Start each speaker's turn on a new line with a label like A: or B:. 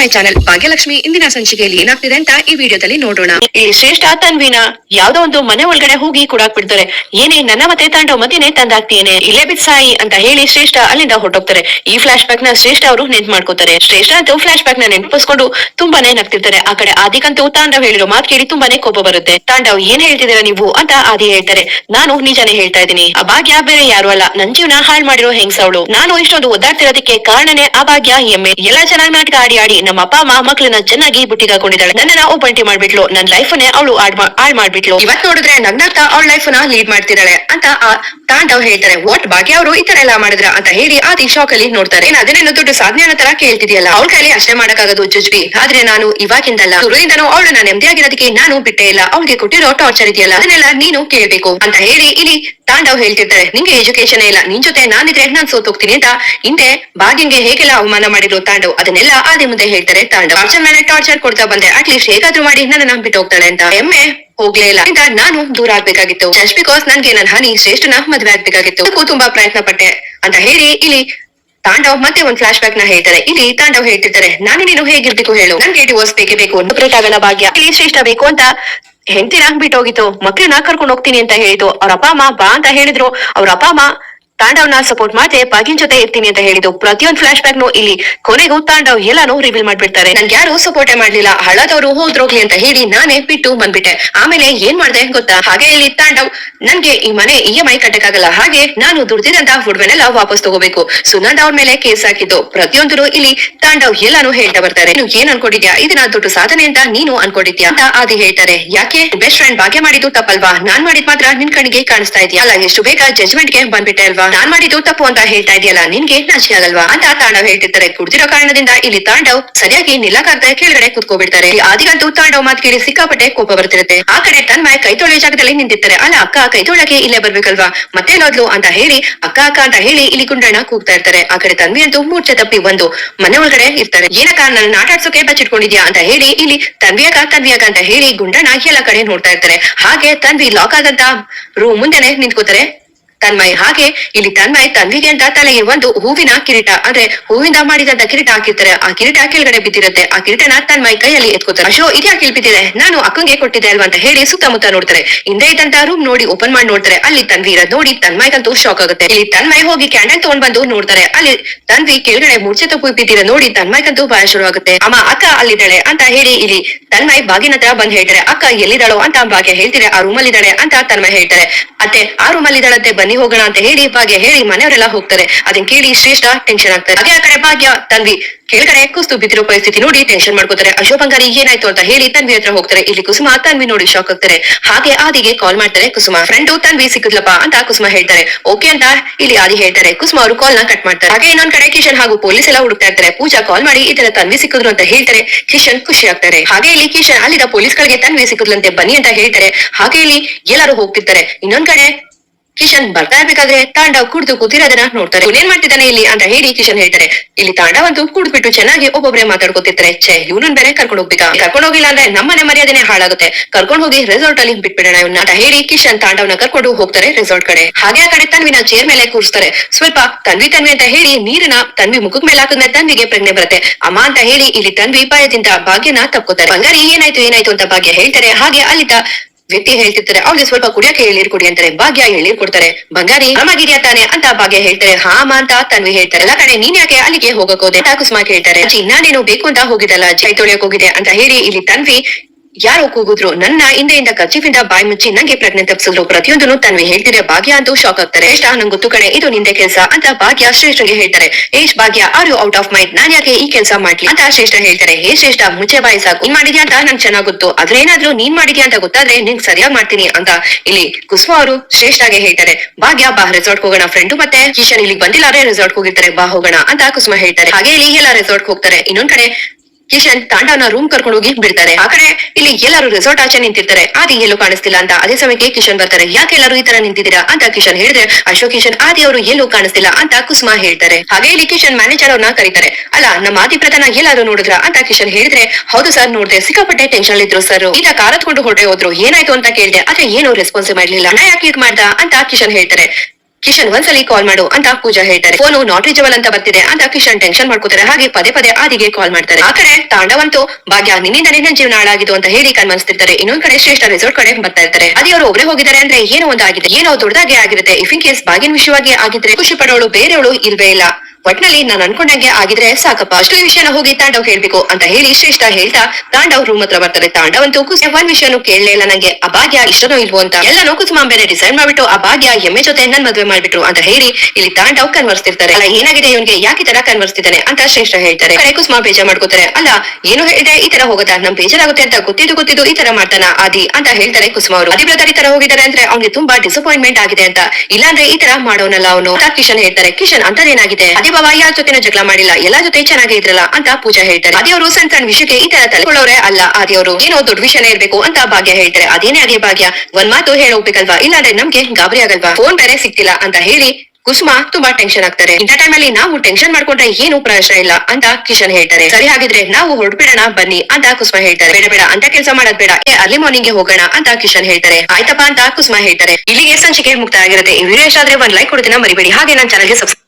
A: My channel Bhagyalakshmi ಇಂದಿನ ಸಂಚಿಕೆಯಲ್ಲಿ ಏನಾಗ್ತಿದೆ ಅಂತ ಈ ವಿಡಿಯೋದಲ್ಲಿ ನೋಡೋಣ.
B: ಇಲ್ಲಿ ಶ್ರೇಷ್ಠ ತನ್ವಿನ ಯಾವ್ದೋ ಒಂದು ಮನೆ ಒಳಗಡೆ ಹೋಗಿ ಕೂಡಾಕ್ ಬಿಡ್ತಾರೆ. ಏನೇ, ನನ್ನ ಮತ್ತೆ ತಾಂಡೋ ಮಧ್ಯೆ ತಂದಾಗ್ತೀನಿ ಇಲ್ಲೇ ಬಿದ್ ಸಾಯಿ ಅಂತ ಹೇಳಿ ಶ್ರೇಷ್ಠ ಅಲ್ಲಿಂದ ಹೊರಟೋಗ್ತಾರೆ. ಈ ಫ್ಲಾಶ್ ಬ್ಯಾಕ್ನ ಶ್ರೇಷ್ಠ ಅವರು ನೆನ್ಪ್ ಮಾಡ್ಕೋತಾರೆ. ಶ್ರೇಷ್ಠ ಅಂತೂ ಫ್ಲಾಶ್ ಬ್ಯಾಕ್ನ ನೆನಪಿಸ್ಕೊಂಡು ತುಂಬಾನೇ ನಗ್ತಿರ್ತಾರೆ. ಆ ಕಡೆ ಆದಿಕಂತೂ ತಾಂಡವ್ ಹೇಳಿರೋ ಮಾತು ಕೇಳಿ ತುಂಬಾನೇ ಕೋಪ ಬರುತ್ತೆ. ತಾಂಡವ್ ಏನ್ ಹೇಳ್ತಿದ್ದೀರಾ ನೀವು ಅಂತ ಆದಿ ಹೇಳ್ತಾರೆ. ನಾನು ನಿಜಾನೇ ಹೇಳ್ತಾ ಇದ್ದೀನಿ. ಆ ಭಾಗ್ಯ ಬೇರೆ ಯಾರು ಅಲ್ಲ. ನನ್ ಜೀವನ ಹಾಳ್ ಮಾಡಿರೋ ಹೆಂಗ್ಸವಳು ನಾನು ಇಷ್ಟೊಂದು ಒದ್ದಾಡ್ತಿರೋದಕ್ಕೆ ಕಾರಣನೇ ಆ ಭಾಗ್ಯ ಎಮ್ಮೆ. ಎಲ್ಲಾ ಚೆನ್ನಾಗಿ ನಾಟಕ ಆಡಿ ಆಡಿ ನಮ್ಮ ಅಪ್ಪ ಅಮ್ಮ ಮಕ್ಕಳನ್ನ ಚೆನ್ನಾಗಿ ಬುಟ್ಟಿಗೆ ಹಾಕೊಂಡಿದ್ದಾಳೆ. ನನ್ನನ್ನ ಒಬ್ಬಂಟಿ ಮಾಡ್ಬಿಟ್ಲು. ನನ್ ಲೈಫ್ ಅವಳು ಹಾಳ್ ಮಾಡ್ಬಿಟ್ಲು.
A: ಇವತ್ ನೋಡಿದ್ರೆ ನಗ್ನಾಗ್ತಾ ಅವಳ ಲೈಫ್ನ ಲೀಡ್ ಮಾಡ್ತಿದ್ದಾಳೆ ಅಂತ ತಾಂಡವ್ ಹೇಳ್ತಾರೆ ವಾಟ್ ಭಾಗ್ಯ ಅವರು ಈ ತರ ಎಲ್ಲ ಮಾಡಿದ್ರ? ಅಂತ ಹೇಳಿ ಆದಿ ಶಾಕ್ ಅಲ್ಲಿ ನೋಡ್ತಾರೆ. ಏನ ಅದನ್ನೇನು ದೊಡ್ಡ ಸಾಧನೆ ಅನ್ನೋ ತರ ಕೇಳ್ತಿದ್ಯಲ್ಲ ಅವ್ಳ ಕೈಲಿ ಅಷ್ಟೇ ಮಾಡಕ್ಕಾಗದು ಜುಜ್ವಿ ಆದ್ರೆ ನಾನು ಇವಾಗಿಂದಲ್ಲ, ಶುರುವಿಂದನೂ ಅವಳನ್ನ ನೆಮ್ಮದಿಯಾಗಿರೋದಕ್ಕೆ ನಾನು ಬಿಟ್ಟೇ ಇಲ್ಲ. ಅವ್ಳಿಗೆ ಕೊಟ್ಟಿರೋ ಟಾರ್ಚರ್ ಇದೆಯಲ್ಲ, ಅದನ್ನೆಲ್ಲ ನೀನು ಕೇಳ್ಬೇಕು ಅಂತ ಹೇಳಿ ಇಲ್ಲಿ ತಾಂಡವ್ ಹೇಳ್ತಿರ್ತಾರೆ. ನಿಂಗೆ ಎಜುಕೇಶನ್ ಇಲ್ಲ, ನಿನ್ ಜೊತೆ ನಾನಿದ್ರೆ ನಾನ್ ಸೋತೋಗ್ತೀನಿ ಅಂತ ಹಿಂದೆ ಬಾಗಿಂಗೆ ಹೇಗೆಲ್ಲ ಅವಮಾನ ಮಾಡಿರೋ ತಾಂಡವ್? ಅದನ್ನೆಲ್ಲ ಆದಿ ಮುಂದೆ ಹೇಳ್ತಾರೆ ತಾಂಡವ್. ಟಾರ್ಚರ್ ಮೇಲೆ ಟಾರ್ಚರ್ ಕೊಡ್ತಾ ಬಂದೆ. ಅಟ್ಲೀಸ್ಟ್ ಹೇಗಾದ್ರೂ ಮಾಡಿ ನನ್ನ ನಂಬಿಟ್ಟು ಹೋಗ್ತಾಳೆ ಅಂತ. ಎಮ್ಮೆ ಹೋಗ್ಲೇ ಇಲ್ಲ. ನಾನು ದೂರ ಆಗ್ಬೇಕಾಗಿತ್ತು. ಜಸ್ಟ್ ಬಿಕಾಸ್ ನನ್ಗೆ ನನ್ನ ಹನಿ ಶ್ರೇಷ್ಠನ ಮದ್ವೆ ಆಗ್ಬೇಕಾಗಿತ್ತು. ತುಂಬಾ ಪ್ರಯತ್ನ ಪಟ್ಟೆ ಅಂತ ಹೇಳಿ ಇಲ್ಲಿ ತಾಂಡವ್ ಮತ್ತೆ ಒಂದ್ ಫ್ಲಾಶ್ ಬ್ಯಾಕ್ನ ಹೇಳ್ತಾರೆ. ಇಲ್ಲಿ ತಾಂಡವ್ ಹೇಳ್ತಿರ್ತಾರೆ, ನಾನು ನೀನು ಹೇಗಿರ್ಬೇಕು ಹೇಳು. ನನ್ಗೆ ಡಿವೋರ್ಸ್ ಬೇಕೇ ಬೇಕು
B: ಸೆಪರೇಟ್ ಆಗೋಣ ಭಾಗ್ಯ. ಇಲ್ಲಿ ಶ್ರೇಷ್ಠ ಬೇಕು ಅಂತ ಹೋಗಿತ್ತು ಬಿಟ್ಟೋಗಿತ್ತು. ಮಕ್ಳನ್ನ ಕರ್ಕೊಂಡು ಹೋಗ್ತೀನಿ ಅಂತ ಹೇಳಿತು. ಅವ್ರ ಅಪ್ಪ ಅಮ್ಮ ಬಾ ಅಂತ ಹೇಳಿದ್ರು. ಅವ್ರ ಅಪ್ಪ ಅಮ್ಮ ತಾಂಡವ್ನ ಸಪೋರ್ಟ್ ಮಾಡದೆ ಬಾಗಿನ್ ಜೊತೆ ಇರ್ತೀನಿ ಅಂತ ಹೇಳಿದ್ದು. ಪ್ರತಿಯೊಂದು ಫ್ಲಾಶ್ ಬ್ಯಾಕ್ ನು ಇಲ್ಲಿ ಕೊನೆಗೂ ತಾಂಡವ್ ಎಲ್ಲಾನು ರಿವೀಲ್ ಮಾಡ್ಬಿಡ್ತಾರೆ.
A: ನನ್ಗೆ ಯಾರು ಸಪೋರ್ಟೇ ಮಾಡ್ಲಿಲ್ಲ. ಹಳದವರು ಹೋದ್ರೋಗ್ಲಿ ಅಂತ ಹೇಳಿ ನಾನೇ ಬಿಟ್ಟು ಬಂದ್ಬಿಟ್ಟೆ. ಆಮೇಲೆ ಏನ್ ಮಾಡ್ದೆ ಗೊತ್ತಾ? ಹಾಗೆ ಇಲ್ಲಿ ತಾಂಡವ್ ನನ್ಗೆ ಈ ಮನೆ ಇ ಎಂ ಐ ಕಟ್ಟಕ್ಕಾಗಲ್ಲ. ಹಾಗೆ ನಾನು ದುಡ್ದಿದಂತ ಹುಡ್ವೆನೆಲ್ಲ ವಾಪಸ್ ತಗೋಬೇಕು. ಸುನಂದ ಅವ್ರ ಮೇಲೆ ಕೇಸ್ ಹಾಕಿದ್ದು. ಪ್ರತಿಯೊಂದರು ಇಲ್ಲಿ ತಾಂಡವ್ ಎಲ್ಲಾನು ಹೇಳ್ತಾ ಬರ್ತಾರೆ. ನೀನು ಏನ್ ಅನ್ಕೊಂಡಿದ್ಯಾ? ಇದನ್ನ ದೊಡ್ಡ ಸಾಧನೆ ಅಂತ ನೀನು ಅನ್ಕೊಂಡಿದ್ಯಾ? ಅಂತ ಆದಿ ಹೇಳ್ತಾರೆ. ಯಾಕೆ? ಬೆಸ್ಟ್ ಫ್ರೆಂಡ್ ಭಾಗ್ಯ ಮಾಡಿದ್ದು ತಪ್ಪಲ್ವಾ? ನಾನ್ ಮಾಡಿದ್ ಮಾತ್ರ ನಿನ್ ಕಣ್ಣಿಗೆ ಕಾಣಿಸ್ತಾ ಇದೆಯಾ? ಅಲ್ಲ ಎಷ್ಟು ಬೇಗ ಜಜ್ಮೆಂಟ್ಗೆ ಬಂದ್ಬಿಟ್ಟೆ ಅಲ್ವಾ? ನಾನ್ ಮಾಡಿದ್ದು ತಪ್ಪು ಅಂತ ಹೇಳ್ತಾ ಇದೆಯಲ್ಲ, ನಿನ್ಗೆ ನಾಚಿಕೆ ಆಗಲ್ವಾ ಅಂತ ತಾಂಡವ್ ಹೇಳ್ತಿರ್ತಾರೆ. ಕುಡ್ದಿರೋ ಕಾರಣದಿಂದ ಇಲ್ಲಿ ತಾಂಡವ್ ಸರಿಯಾಗಿ ನಿಲ್ಲಕ್ಕಾಗದೆ ಕೆಳಗಡೆ ಕುತ್ಕೋಬಿಡ್ತಾರೆ. ಆದಿಗಂತೂ ತಾಂಡವ್ ಮಾತ್ ಕೇಳಿ ಸಿಕ್ಕಾಪಟ್ಟೆ ಕೋಪ ಬರ್ತಿರುತ್ತೆ. ಆ ಕಡೆ ತನ್ಮಯ ಕೈ ತೊಳೆಯೋ ಜಾಗದಲ್ಲಿ ನಿಂತಿರ್ತಾರೆ. ಅಲ್ಲ, ಅಕ್ಕ, ಕೈ ತೊಳಕ್ಕೆ ಇಲ್ಲೇ ಬರ್ಬೇಕಲ್ವಾ? ಮತ್ತೆ ನೋದ್ಲು ಅಂತ ಹೇಳಿ, ಅಕ್ಕ ಅಕ್ಕ ಅಂತ ಹೇಳಿ ಇಲ್ಲಿ ಗುಂಡಣ್ಣ ಕೂಗ್ತಾ ಇರ್ತಾರೆ. ಆ ಕಡೆ ತನ್ವಿ ಅಂತೂ ಮೂರ್ಛೆ ತಪ್ಪಿ ಒಂದು ಮನೆ ಒಳಗಡೆ ಇರ್ತಾರೆ. ಏನಕ್ಕ ನನ್ನ ನಾಟಾಡ್ಸೋಕೆ ಬಚ್ಚಿಟ್ಕೊಂಡಿದ್ಯಾ ಅಂತ ಹೇಳಿ ಇಲ್ಲಿ ತನ್ವಿಯಾಗ ತನ್ವಿಯಾಗ ಅಂತ ಹೇಳಿ ಗುಂಡಣ್ಣ ಎಲ್ಲ ಕಡೆ ನೋಡ್ತಾ ಇರ್ತಾರೆ. ಹಾಗೆ ತನ್ವಿ ಲಾಕ್ ಆದಂತ ರೂಮ್ ಮುಂದೆನೆ ನಿಂತ್ಕೋತಾರೆ. ತನ್ಮಯ್. ಹಾಗೆ ಇಲ್ಲಿ ತನ್ಮಯ್ ತನ್ವಿಗೆ ಅಂತ ತಲೆಗೆ ಒಂದು ಹೂವಿನ ಕಿರೀಟ. ಅಂದ್ರೆ ಹೂವಿಂದ ಮಾಡಿದಂತ ಕಿರೀಟ ಹಾಕಿರ್ತಾರೆ. ಆ ಕಿರೀಟ ಕೆಳಗಡೆ ಬಿದ್ದಿರುತ್ತೆ. ಆ ಕಿರೀಟನ ತನ್ಮಯ್ ಕೈಯಲ್ಲಿ ಎತ್ಕೋತಾರೆ ಅಶೋ ಇದ್ಯಾಕೆ ನಾನು ಅಕ್ಕಂಗೆ ಕೊಟ್ಟಿದ್ದೆ ಅಲ್ವಾ ಅಂತ ಹೇಳಿ ಸುತ್ತಮುತ್ತ ನೋಡ್ತಾರೆ. ಹಿಂದೆ ಇದ್ದಂತ ರೂಮ್ ನೋಡಿ ಓಪನ್ ಮಾಡಿ ನೋಡ್ತಾರೆ. ಅಲ್ಲಿ ತನ್ವಿ ಇರೋದ್ ನೋಡಿ ತನ್ಮಯ್ಗಂತೂ ಶಾಕ್ ಆಗುತ್ತೆ. ಇಲ್ಲಿ ತನ್ಮಯ್ ಹೋಗಿ ಕ್ಯಾಂಡಲ್ ತಗೊಂಡ್ ಬಂದು ನೋಡ್ತಾರೆ. ಅಲ್ಲಿ ತನ್ವಿ ಕೆಳಗಡೆ ಮುರ್ಚೆ ತಪ್ಪು ಬಿದ್ದಿರ ನೋಡಿ ತನ್ಮಯ್ಗಂತೂ ಭಯ ಶುರು ಆಗುತ್ತೆ. ಅಮ್ಮ, ಅಕ್ಕ ಅಲ್ಲಿದ್ದಾಳೆ ಅಂತ ಹೇಳಿ ಇಲ್ಲಿ ತನ್ಮಯ್ ಬಾಗಿನ ಹತ್ರ ಬಂದ್ ಹೇಳ್ತಾರೆ. ಅಕ್ಕ, ಎಲ್ಲಿದ್ದಾಳೋ ಅಂತ ಭಾಗ್ಯ ಹೇಳ್ತಾರೆ ಆ ರೂಮಲ್ಲಿದ್ದಾಳೆ ಅಂತ ತನ್ಮಯ್ ಹೇಳ್ತಾರೆ. ಅತ್ತೆ, ಆ ರೂಮಲ್ಲಿ ಇದ್ದಾಳಂತೆ ಬನ್ನಿ ಹೋಗೋಣ ಅಂತ ಹೇಳಿ ಭಾಗ್ಯ ಹೇಳಿ ಮನೆಯವರೆಲ್ಲ ಹೋಗ್ತಾರೆ. ಅದನ್ ಕೇಳಿ ಶ್ರೇಷ್ಠ ಟೆನ್ಷನ್ ಆಗ್ತಾರೆ. ಹಾಗೆ ಆ ಕಡೆ ಭಾಗ್ಯ, ತನ್ವಿ ಕೆಳಗಡೆ ಕುಸ್ತು ಬಿದ್ದಿರೋ ಪರಿಸ್ಥಿತಿ ನೋಡಿ ಟೆನ್ಷನ್ ಮಾಡ್ಕೋತಾರೆ. ಅಶೋಕ್ ಅಂಗಾರಿ ಏನಾಯ್ತು ಅಂತ ಹೇಳಿ ತನ್ವಿ ಹತ್ರ ಹೋಗ್ತಾರೆ. ಇಲ್ಲಿ ಕುಸುಮ, ತನ್ವಿ ನೋಡಿ ಶಾಕ್ ಆಗ್ತಾರೆ. ಹಾಗೆ ಆದಿಗೆ ಕಾಲ್ ಮಾಡ್ತಾರೆ ಕುಸುಮ. ಫ್ರೆಂಡು ತನ್ವಿ ಸಿಕ್ಕಿದ್ಲಪ್ಪ ಅಂತ ಕುಸುಮ ಹೇಳ್ತಾರೆ. ಓಕೆ ಅಂತ ಇಲ್ಲಿ ಆದಿ ಹೇಳ್ತಾರೆ. ಕುಸುಮ ಅವರು ಕಾಲ್ನ ಕಟ್ ಮಾಡ್ತಾರೆ. ಹಾಗೆ ಇನ್ನೊಂದ್ ಕಡೆ ಕಿಶನ್ ಹಾಗೂ ಪೊಲೀಸ್ ಎಲ್ಲ ಹುಡುಕ್ತಾ ಇರ್ತಾರೆ. ಪೂಜಾ ಕಾಲ್ ಮಾಡಿ ಈ ತನ್ವಿ ಸಿಕ್ಕಿದ್ರು ಅಂತ ಹೇಳ್ತಾರೆ. ಕಿಶನ್ ಖುಷಿ ಆಗ್ತಾರೆ. ಹಾಗೆ ಇಲ್ಲಿ ಕಿಶನ್ ಅಲ್ಲಿದ್ದ ಪೊಲೀಸ್ ಗಳಿಗೆ ತನ್ವಿ ಸಿಕ್ಕಿದ್ಲಂತೆ ಬನ್ನಿ ಅಂತ ಹೇಳ್ತಾರೆ. ಹಾಗೆ ಇಲ್ಲಿ ಎಲ್ಲರೂ ಹೋಗ್ತಿರ್ತಾರೆ. ಇನ್ನೊಂದ್ ಕಡೆ ಕಿಶನ್ ಬರ್ತಾ ಇರ್ಬೇಕಾದ್ರೆ ತಾಂಡವ್ ಕುಡ್ದು ಕೂತಿರೋದನ್ನ ನೋಡ್ತಾರೆ. ಏನ್ ಮಾಡ್ತಿದ್ದಾನೆ ಇಲ್ಲಿ ಅಂತ ಹೇಳಿ ಕಿಶನ್ ಹೇಳ್ತಾರೆ. ಇಲ್ಲಿ ತಾಂಡವ್ ಅಂತೂ ಕುಡ್ಬಿಟ್ಟು ಚೆನ್ನಾಗಿ ಒಬ್ಬೊಬ್ರೆ ಮಾತಾಡ್ಕೊತಿರ್ತಾರೆ. ಛೇ, ಇವನನ್ ಬೇರೆ ಕರ್ಕೊಂಡು ಹೋಗ್ಬೇಕಾ ಕರ್ಕೊಂಡು ಹೋಗಿಲ್ಲ ಅಂದ್ರೆ ನಮ್ಮನೆ ಮರ್ಯಾದೆನೆ ಹಾಳಾಗುತ್ತೆ. ಕರ್ಕೊಂಡು ಹೋಗಿ ರೆಸಾರ್ಟ್ ಅಲ್ಲಿ ಬಿಟ್ಬಿಡೋಣ ಇವನ್ನ ಅಂತ ಹೇಳಿ ಕಿಶನ್ ತಾಂಡವ್ನ ಕರ್ಕೊಂಡು ಹೋಗ್ತಾರೆ ರೆಸಾರ್ಟ್ ಕಡೆ. ಹಾಗೆ ಆ ಕಡೆ ತನ್ವಿನ ಚೇರ್ ಮೇಲೆ ಕೂರಿಸ್ತಾರೆ. ಸ್ವಲ್ಪ ತನ್ವಿ ತನ್ವಿ ಅಂತ ಹೇಳಿ ನೀರನ್ನ ತನ್ವಿ ಮುಖಕ್ ಮೇಲೆ ಹಾಕಿದ್ರೆ ತನ್ವಿಗೆ ಪ್ರಜ್ಞೆ ಬರುತ್ತೆ. ಅಮ್ಮ ಅಂತ ಹೇಳಿ ಇಲ್ಲಿ ತನ್ವಿ ಭಯದಿಂದ ಭಾಗ್ಯನ ತಪ್ಕೋತಾರೆ. ಬಂಗಾರಿ, ಏನಾಯ್ತು ಏನಾಯ್ತು ಅಂತ ಭಾಗ್ಯ ಹೇಳ್ತಾರೆ. ಹಾಗೆ ಅಲ್ಲಿದ್ದ ವ್ಯಕ್ತಿ ಹೇಳ್ತಿರ್ತಾರೆ ಅವ್ಳಿಗೆ ಸ್ವಲ್ಪ ಕುಡಿಯಕ್ಕೆ ಹೇಳಿರ್ ಕೊಡಿ ಅಂತಾರೆ, ಭಾಗ್ಯ ಹೇಳಿರ್ ಕೊಡ್ತಾರೆ, ಬಂಗಾರಿ ಆರಾಮಾಗಿದ್ಯಾ ತಾನೆ ಅಂತ ಭಾಗ್ಯ ಹೇಳ್ತಾರೆ, ಹಾ ಅಮ್ಮ ಅಂತ ತನ್ವಿ ಹೇಳ್ತಾರೆ ಎಲ್ಲ ಕಡೆ ನೀನ್ ಯಾಕೆ ಅಲ್ಲಿಗೆ ಹೋಗಕ್ ಹೋದೆ? ಹೇಳ್ತಾರೆ ಕೇಳ್ತಾರೆ, ಅಜ್ಜಿ, ನಾನೇನು ಬೇಕು ಅಂತ ಹೋಗಿದ್ದಲ್ಲ ಜೈ ತೊಳೆಯಕ್ ಹೋಗಿದೆ ಅಂತ ಹೇಳಿ ಇಲ್ಲಿ ತನ್ವಿ ಯಾರೋ ಕೂಗಿದ್ರು, ನನ್ನ ಹಿಂದೆಯಿಂದ ಕಚ್ಚಿಫಿಂದ ಬಾಯಿ ಮುಚ್ಚಿ ನಂಗೆ ಪ್ರಜ್ಞೆ ತಪ್ಪಿಸಿದ್ರು. ಪ್ರತಿಯೊಂದನ್ನು ತನ್ವಿ ಹೇಳ್ತಿದ್ರೆ ಭಾಗ್ಯ ಅಂತೂ ಶಾಕ್ ಆಗ್ತಾರೆ. ಶ್ರೇಷ್ಠ ನಂಗೆ ಗೊತ್ತು ಕಣೆ, ಇದು ನಿಂದೆ ಕೆಲಸ ಅಂತ ಭಾಗ್ಯ ಶ್ರೇಷ್ಠಗೆ ಹೇಳ್ತಾರೆ. ಏಶ್ Bhagya are you out of mind ನಾನ್ ಯಾಕೆ ಈ ಕೆಲಸ ಮಾಡ್ಲಿ ಅಂತ ಶ್ರೇಷ್ಠ ಹೇಳ್ತಾರೆ. ಹೇ ಶ್ರೇಷ್ಠ ಮುಚ್ಚೆ ಬಾಯಿ ಸಾಕು. ನೀನ್ ಮಾಡಿದ್ಯಾ ಅಂತ ನಂಗೆ ಚೆನ್ನಾಗ್ ಗೊತ್ತು ಆದ್ರೆ ಏನಾದ್ರೂ ನೀನ್ ಮಾಡಿದ್ಯಾ ಅಂತ ಗೊತ್ತಾದ್ರೆ ನಿಂಗ್ ಸರಿಯಾಗಿ ಮಾಡ್ತೀನಿ ಅಂತ ಇಲ್ಲಿ ಕುಸುಮ ಅವರು ಶ್ರೇಷ್ಠಗೆ ಹೇಳ್ತಾರೆ. ಭಾಗ್ಯ, ಬಾ ರೆಸಾರ್ಟ್ ಹೋಗೋಣ ಫ್ರೆಂಡು ಮತ್ತೆ. ಕಿಶನ್ ಇಲ್ಲಿ ಬಂದಿಲ್ಲಾರೆ ರೆಸಾರ್ಟ್ ಹೋಗಿರ್ತಾರೆ. ಬಾ, ಹೋಗೋಣ ಅಂತ ಕುಸ್ಮ ಹೇಳ್ತಾರೆ. ಹಾಗೆ ಇಲ್ಲಿ ಎಲ್ಲ ರೆಸಾರ್ಟ್ ಹೋಗ್ತಾರೆ. ಇನ್ನೊಂದ್ ಕಡೆ ಕಿಶನ್ ತಾಂಡಾನ ರೂಮ್ ಕರ್ಕೊಂಡು ಹೋಗಿ ಬಿಡ್ತಾರೆ. ಆ ಕಡೆ ಇಲ್ಲಿ ಎಲ್ಲರೂ ರೆಸಾರ್ಟ್ ಆಚೆ ನಿಂತಿರ್ತಾರೆ. ಆದಿ ಎಲ್ಲೂ ಕಾಣಿಸ್ತಿಲ್ಲ ಅಂತ ಅದೇ ಸಮಯಕ್ಕೆ ಕಿಶನ್ ಬರ್ತಾರೆ. ಯಾಕೆ ಎಲ್ಲರೂ ಈ ತರ ನಿಂತಿದ್ದೀರಾ ಅಂತ ಕಿಶನ್ ಹೇಳಿದ್ರೆ ಅಶೋಕ್ ಕಿಶನ್, ಆದಿ ಅವರು ಎಲ್ಲೂ ಕಾಣಿಸ್ತಿಲ್ಲ ಅಂತ ಕುಸುಮಾ ಹೇಳ್ತಾರೆ. ಹಾಗೆ ಇಲ್ಲಿ ಕಿಶನ್ ಮ್ಯಾನೇಜರ್ ಅವ್ರನ್ನ ಕರೀತಾರೆ. ಅಲ್ಲ, ನಮ್ಮ ಆದಿ ಪ್ರತನ ಎಲ್ಲಾರು ನೋಡಿದ್ರ? ಅಂತ ಕಿಶನ್ ಹೇಳಿದ್ರೆ, ಹೌದು ಸರ್, ನೋಡಿದೆ. ಸಿಕ್ಕಾಪಟ್ಟೆ ಟೆನ್ಷನ್ ಇದ್ರು ಸರ್. ಈಗ ಕಾರ್ ಹೊರಟೆ ಹೋದ್ರು. ಏನಾಯ್ತು ಅಂತ ಕೇಳಿದೆ. ಆದ್ರೆ ಏನು ರೆಸ್ಪಾನ್ಸ್ ಮಾಡ್ಲಿಲ್ಲ. ನಾ ಯಾಕೆ ಮಾಡ್ದ? ಅಂತ ಕಿಶನ್ ಹೇಳ್ತಾರೆ. ಕಿಶನ್ ಒಂದ್ಸಲಿ ಕಾಲ್ ಮಾಡು ಅಂತ ಪೂಜಾ ಹೇಳ್ತಾರೆ. ಫೋನು ನಾಟ್ ರೀಚಬಲ್ ಅಂತ ಬರ್ತಿದೆ ಅಂತ ಕಿಶನ್ ಟೆನ್ಷನ್ ಮಾಡ್ಕೋತಾರೆ. ಹಾಗೆ ಪದೇ ಪದೇ ಆದಿಗೆ ಕಾಲ್ ಮಾಡ್ತಾರೆ. ಆ ಕಡೆ ತಾಂಡವಂತೂ ಭಾಗ್ಯ ನಿನ್ನಿಂದನೇ ನನ್ನ ಜೀವನ ಹಾಳಾಗಿದ್ದು ಅಂತ ಹೇಳಿ ಕನ್ಮನ್ಸ್ತಿರ್ತಾರೆ ಇನ್ನೊಂದ್ ಕಡೆ ಶ್ರೇಷ್ಠ ರೆಸಾರ್ಟ್ ಕಡೆ ಬರ್ತಾ ಇರ್ತಾರೆ. ಅದೇ ಅವರು ಒಬ್ರೇ ಹೋಗಿದ್ದಾರೆ ಅಂದ್ರೆ ಏನೋ ಒಂದಾಗಿದೆ. ಏನೋ ದೊಡ್ಡದಾಗಿ ಆಗಿರುತ್ತೆ. ಇಫ್ ಇನ್ ಕೇಸ್ ಬಾಗಿನ ವಿಷಯವಾಗಿ ಆಗಿದ್ರೆ ಖುಷಿ ಪಡೋಳು, ಬೇರೆಯವಳು ಇಲ್ವೇ ಇಲ್ಲ. ಒಟ್ನಲ್ಲಿ ನಾನು ಅನ್ಕೊಂಡಂಗೆ ಆಗಿದ್ರೆ ಸಾಕಪ್ಪ. ಅಷ್ಟು ಈ ವಿಷಯನ ಹೋಗಿ ತಾಂಡವ್ ಹೇಳ್ಬೇಕು ಅಂತ ಹೇಳಿ ಶ್ರೇಷ್ಠ ಹೇಳ್ತಾ ತಾಂಡವ್ ರೂಮ್ ಹತ್ರ ಬರ್ತಾರೆ ತಾಂಡವ್ ಅಂತೂ ಕುಸುಮ ಒಂದ್ ವಿಷಯನೂ ಕೇಳಲೇ ಇಲ್ಲ ನಂಗೆ. ಆ ಭಾಗ್ಯ ಇಷ್ಟನೋ ಇಲ್ವೋ ಅಂತ. ಎಲ್ಲಾನು ಕುಸುಮ ಬೇರೆ ಡಿಸೈಡ್ ಮಾಡ್ಬಿಟ್ಟು ಆ ಭಾಗ್ಯ ಎಮ್ಮೆ ಜೊತೆ ನನ್ ಮದ್ವೆ ಮಾಡ್ಬಿಟ್ರು ಅಂತ ಹೇಳಿ ಇಲ್ಲಿ ತಾಂಡವ್ ಕನ್ವರ್ಸ್ತಿರ್ತಾರೆ ಅಲ್ಲ, ಏನಾಗಿದೆ ಇವನ್ಗೆ? ಯಾಕೆ ತರ ಕನ್ವರ್ಸ್ತಿದ್ದಾನೆ ಅಂತ ಶ್ರೇಷ್ಠ ಹೇಳ್ತಾರೆ. ಕಡೆ ಕುಸುಮ ಬೇಜಾರ್ ಮಾಡ್ಕೋತಾರೆ. ಅಲ್ಲ, ಏನು ಹೇಳಿದೆ ಈ ತರ ಹೋಗುತ್ತಾ ನಮ್ ಬೇಜಾರಾಗುತ್ತೆ ಅಂತ ಗೊತ್ತಿದ್ದು ಗೊತ್ತಿದ್ದು ಈ ತರ ಮಾಡ್ತಾನ? ಆದಿ ಅಂತ ಹೇಳ್ತಾರೆ ಕುಸುಮ ಅವರು. ಅದಿ ಬ್ರದರ್ ಈ ತರ ಹೋಗಿದ್ದಾರೆ ಅಂದ್ರೆ ಅವ್ನಿಗೆ ತುಂಬಾ ಡಿಸಪಾಯಿಂಟ್ಮೆಂಟ್ ಆಗಿದೆ ಅಂತ. ಇಲ್ಲಾಂದ್ರೆ ಈ ತರ ಮಾಡೋನಲ್ಲ ಅವನು ಕಿಶನ್ ಹೇಳ್ತಾರೆ. ಕಿಶನ್ ಅಂತದೇನಾಗಿದೆ? ಅದೇ ಬಾಬಾ, ಯಾರ ಜೊತೆನೂ ಜಗಳ ಮಾಡಿಲ್ಲ. ಎಲ್ಲಾ ಜೊತೆ ಚೆನ್ನಾಗಿ ಇದ್ರಲ್ಲ ಅಂತ ಪೂಜಾ ಹೇಳ್ತಾರೆ. ಅದೇ ಅವರು ಸಣ್ಣ ಸಣ್ಣ ವಿಷಯಕ್ಕೆ ಈ ತರ ತಲೆಕೊಳ್ಳೋರೆ ಅಲ್ಲ. ಆದಿಯವರು ಏನೋ ದೊಡ್ಡ ವಿಷಯನೇ ಇರ್ಬೇಕು ಅಂತ ಭಾಗ್ಯ ಹೇಳ್ತಾರೆ. ಅದೇನೇ ಅದೇ ಭಾಗ್ಯ, ಒಂದ್ ಮಾತು ಹೇಳೋಗ್ಬೇಕಲ್ವಾ? ಇಲ್ಲಾಂದ್ರೆ ನಮ್ಗೆ ಗಾಬರಿ ಆಗಲ್ವಾ? ಫೋನ್ ಬೇರೆ ಸಿಕ್ತಿಲ್ಲ ಅಂತ ಹೇಳಿ ಕುಸುಮಾ ತುಂಬಾ ಟೆನ್ಷನ್ ಆಗ್ತಾರೆ. ಇಂಥ ಅಲ್ಲಿ ನಾವು ಟೆನ್ಷನ್ ಮಾಡ್ಕೊಂಡ್ರೆ ಏನು ಪ್ರಯೋಜನ ಇಲ್ಲ ಅಂತ ಕಿಶನ್ ಹೇಳ್ತಾರೆ. ಸರಿ ಹಾಗಿದ್ರೆ ನಾವು ಹೊರಡ್ಬಿಡೋಣ ಬನ್ನಿ ಅಂತ ಕುಸುಮಾ ಹೇಳ್ತಾರೆ. ಬೇಡ ಬೇಡ, ಅಂತ ಕೆಲಸ ಮಾಡೋದ್ ಬೇಡ. ಅರ್ಲಿ ಮಾರ್ನಿಂಗ್ಗೆ ಹೋಗೋಣ ಅಂತ ಕಿಶನ್ ಹೇಳ್ತಾರೆ. ಆಯ್ತಪ್ಪ ಅಂತ ಕುಸುಮಾ ಹೇಳ್ತಾರೆ. ಇಲ್ಲಿಗೆ ಸಂಚಿಕೆ ಮುಕ್ತ ಆಗಿರುತ್ತೆ. ವಿಡಿಯೋ ಇಷ್ಟ ಆದ್ರೆ ಒಂದ್ ಲೈಕ್ ಕೊಡ್ತೀನ ಮರಿಬೇಡಿ. ಹಾಗೆ ನನ್ನ ಚಾನಲ್ಗೆ ಸಬ್ಸ್ಕ್ರೈಬ್